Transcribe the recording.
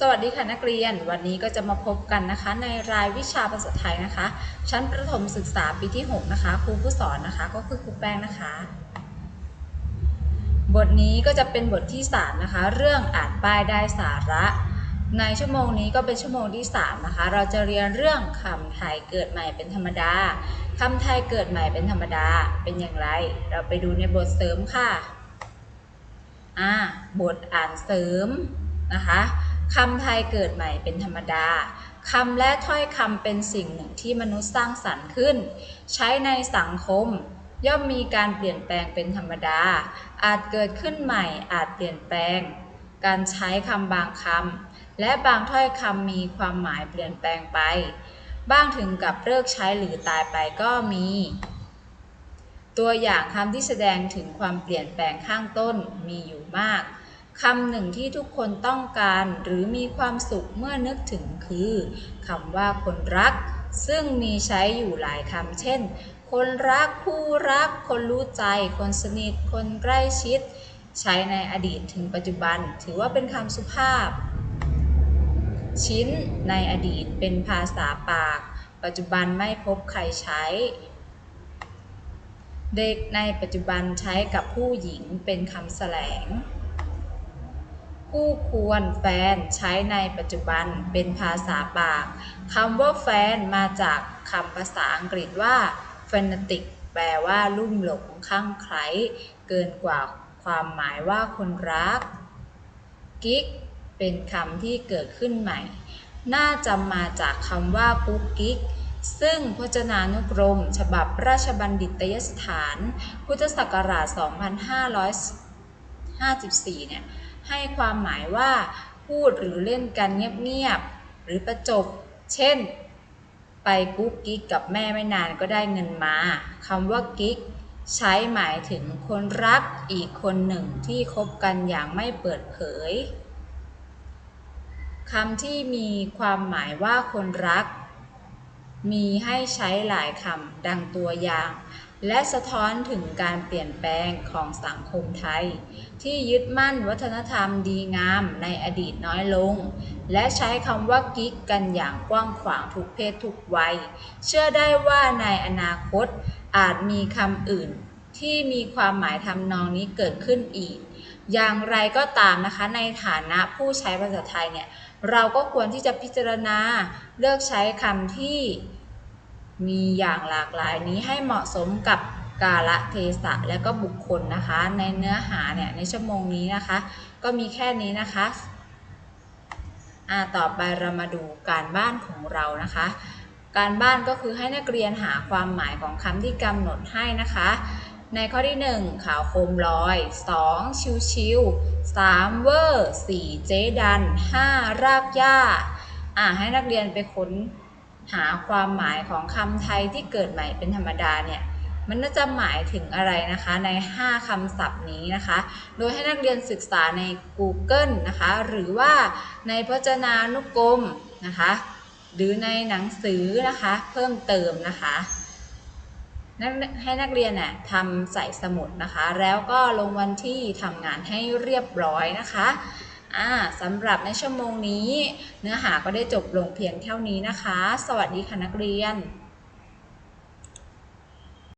สวัสดีค่ะนักเรียน วันนี้ก็จะมาพบกันนะคะ ในรายวิชาภาษาไทยนะคะ ชั้นประถมศึกษาปีที่ 6 นะคะครูผู้สอนนะคะ ก็คือครูแป้งนะคะ บทนี้ก็จะเป็นบทที่ 3 นะคะ เรื่องอ่านป้ายได้สาระ ในชั่วโมงนี้ก็เป็นชั่วโมงที่ 3 นะคะ เราจะเรียนเรื่องคำไทยเกิดใหม่เป็นธรรมดาคำไทยเกิดใหม่เป็นธรรมดาเป็นอย่างไร เราไปดูในบทเสริมค่ะอ่าบทอ่านเสริมนะคะ คำไทยเกิดใหม่เป็นธรรมดาคำและถ้อยคำเป็นสิ่งหนึ่งที่มนุษย์สร้างสรรค์ขึ้น ใช้ในสังคม ย่อมมีการเปลี่ยนแปลงเป็นธรรมดา อาจเกิดขึ้นใหม่อาจเปลี่ยนแปลง การใช้คำบางคำและบางถ้อยคำมีความหมายเปลี่ยนแปลงไป บ้างถึงกับเลิกใช้หรือตายไปก็มี ตัวอย่างคำที่แสดงถึงความเปลี่ยนแปลงข้างต้นมีอยู่มาก คำหนึ่งที่ทุกคนต้องการหรือมีความสุขเมื่อนึกถึงคือคำว่าคนรัก ซึ่งมีใช้อยู่หลายคำเช่น คนรักผู้รัก คนรู้ใจ คนสนิท คนใกล้ชิด ใช้ในอดีตถึงปัจจุบัน ถือว่าเป็นคำสุภาพ ชิ้นในอดีตเป็นภาษาปาก ปัจจุบันไม่พบใครใช้ เด็กในปัจจุบันใช้กับผู้หญิงเป็นคำแสลง คู่ควรแฟนใช้ในปัจจุบันเป็นภาษาปากคำว่าแฟนมาจากคำภาษาอังกฤษว่า fanatic แปลว่าลุ่มหลงคลั่งไคล้เกินกว่าความหมายว่าคนรัก กิ๊ก เป็นคำที่เกิดขึ้นใหม่ น่าจะมาจากคำว่ากุ๊กกิ๊ก ซึ่งพจนานุกรม ฉบับราชบัณฑิตยสถาน พุทธศักราช 2554 เนี่ย ให้ความหมายว่า พูดหรือเล่นกันเงียบๆหรือประจบ เช่น ไปกุ๊กกิ๊กกับแม่ไม่นานก็ได้เงินมาคำว่ากิ๊กใช้หมายถึงคนรักอีกคนหนึ่งที่คบกันอย่างไม่เปิดเผยคำที่มีความหมายว่าคนรัก มีให้ใช้หลายคำดังตัวอย่าง และสะท้อนถึงการเปลี่ยนแปลงของสังคมไทย ที่ยึดมั่นวัฒนธรรมดีงามในอดีตน้อยลง และใช้คำว่ากิ๊กกันอย่างกว้างขวางทุกเพศทุกวัย เชื่อได้ว่าในอนาคตอาจมีคำอื่นที่มีความหมายทำนองนี้เกิดขึ้นอีก อย่างไรก็ตามนะคะในฐานะผู้ใช้ภาษาไทยเนี่ยเราก็ควรที่จะพิจารณาเลือกใช้คำที่ มีอย่างหลากหลายนี้ให้เหมาะสมกับกาลเทศะและก็บุคคลนะคะ ในเนื้อหาเนี่ยในชั่วโมงนี้นะคะ ก็มีแค่นี้นะคะอ่าต่อไปเรามาดูการบ้านของเรานะคะ การบ้านก็คือให้นักเรียนหาความหมายของคำที่กำหนดให้นะคะ ในข้อที่ 1 ข่าวโคมลอย 2. ชิวชิว 3. เวอร์ 4. เจดัน 5. รากหญ้าอ่าให้นักเรียนไปค้น หาความหมายของคำไทยที่เกิดใหม่เป็นธรรมดาเนี่ยมันน่าจะหมายถึงอะไรนะคะใน 5คำศัพท์นี้นะคะ โดยให้นักเรียนศึกษาใน Google นะคะ หรือว่าในพจนานุกรมนะคะ หรือในหนังสือนะคะ เพิ่มเติมนะคะให้นักเรียนน่ะทำใส่สมุดนะคะ แล้วก็ลงวันที่ทำงานให้เรียบร้อยนะคะ อ่าสำหรับในชั่วโมงนี้ เนื้อหาก็ได้จบลงเพียงเท่านี้นะคะ สวัสดีค่ะนักเรียน